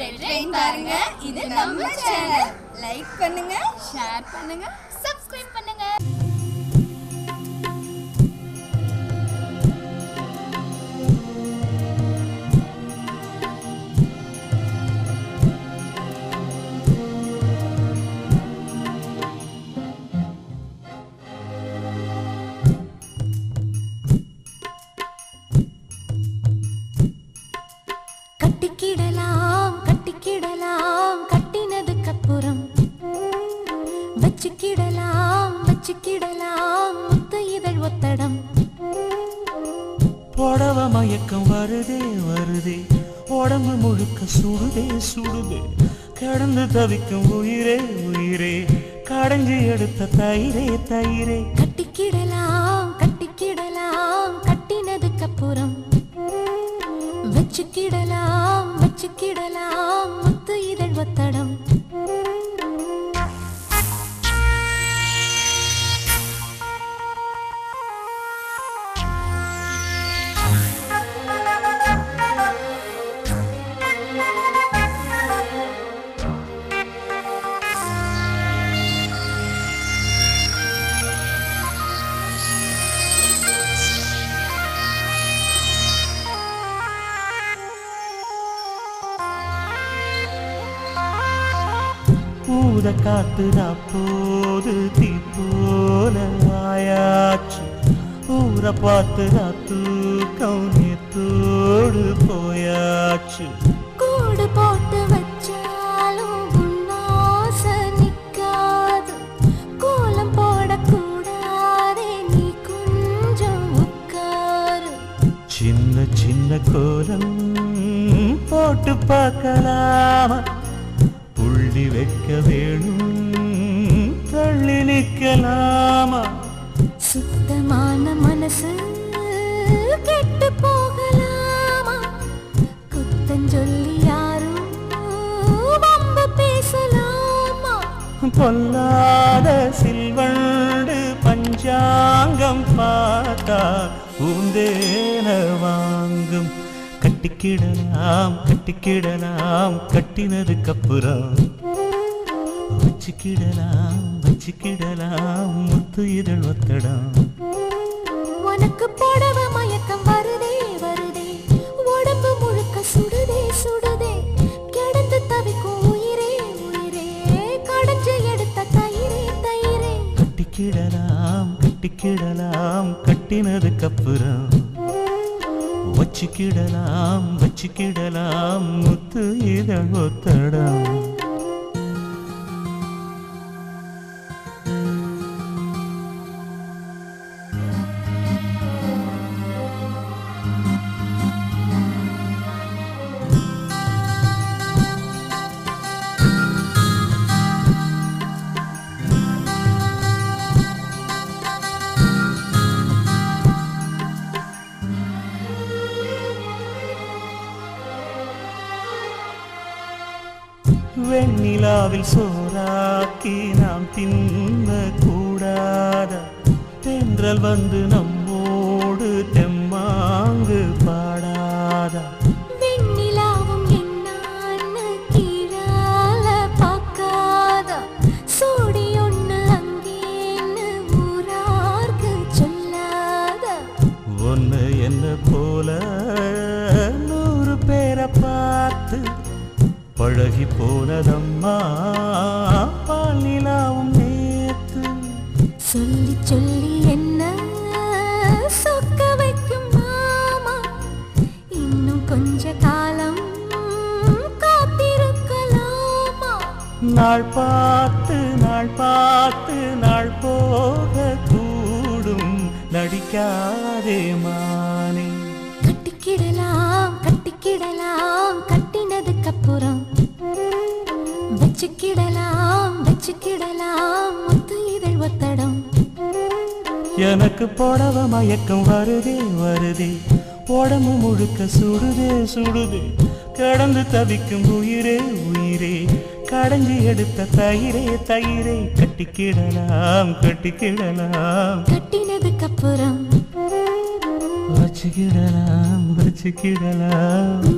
Red பாருங்க இது நம்ம சேனல் லைக் பண்ணுங்க. ஷேர் பண்ணுங்க. சப்ஸ்கிரைப் பண்ணுங்க. கட்டிக்கிடலாம் மயக்கம் வருதே வருதே. உடம்பு முழுக்க சுடுதே சுடுதே. கடந்து தவிக்கும் உயிரே உயிரே. கடைஞ்சி எடுத்த தயிரே தயிரே. கட்டிக்கிடலாம் கட்டிக்கிடலாம் கட்டினதுக்கு அப்புறம். வச்சுக்கிடலாம் வச்சுக்கிடலாம் முத்து இதழ் ஒத்தடம் பூத காத்துதா போது தீ போல வாயாச்சு ஊரை பார்த்துதா தூக்கம் நேத்தோடு போயாச்சு. கூடு போட்டு வச்சாலும் உன்னாச நிக்காது. கோலம் போடக்கூடாதே நீ கொஞ்சம் உட்காரு. சின்ன சின்ன கோலம் போட்டு பார்க்கலாமா? வைக்க வேணும் தள்ளி நிற்கலாமா? சுத்தமான மனசு கெட்டு போகலாமா? குத்தஞ்சொல்லி யாரும் வம்பு பேசலாமா? பொல்லாத சில்வண்டு பஞ்சாங்கம் பார்த்தா பூந்தேன வாங்கும். கட்டிக்கிடலாம் கட்டிக்கிடலாம் கட்டினதுக்கு அப்புறம் வச்சுக்கிடலாம் வச்சுக்கிடலாம் முத்து இதழ் ஒத்தடம். உனக்கு புடவ மயக்கம் வருதே வருதே. உடம்பு முழுக்க சுடுதே சுடுதே. கிடந்து தவிக்கும் உயிரே உயிரே. கடைஞ்சு எடுத்த தயிரே தயிரே. கட்டிக்கிடலாம் கட்டிக்கிடலாம் கட்டினதுக்கு அப்புறம். வச்சுக்கிடலாம் வச்சுக்கிடலாம் முத்து இதழ் ஒத்தடம். வெண்ணிலாவில் சோறாக்கி நாம் தின்ன கூடாத தென்றல் வந்து நம்ம பழகி போனதம்மா பால் நிலாவும் நேத்து. சொல்லி சொல்லி என்ன சொக்க வைக்கும் மாமா? இன்னும் கொஞ்ச காலம் காத்திருக்கலாமா? நாள் பார்த்து நாள் பார்த்து நாள் போக கூடும் நடிக்காதே மானே. கட்டிக்கிடலாம் கட்டிக்கிடலாம். கட்டினதுக்கு அப்புறம் வச்சுக்கிடலாம் வச்சுக்கிடலாம் முத்து இதழ் ஒத்தடம். எனக்கு புடவ மயக்கம் வருதே வருதே. உடம்பு முழுக்க சுடுதே சுடுதே. கடந்து தவிக்கும் உயிரே உயிரே. கடைஞ்சி எடுத்த தயிரே தயிரே. கட்டிக்கிடலாம் கட்டிக்கிடலாம். கட்டினதுக்கு அப்புறம். வச்சுக்கிடலாம் வச்சுக்கிடலாம்.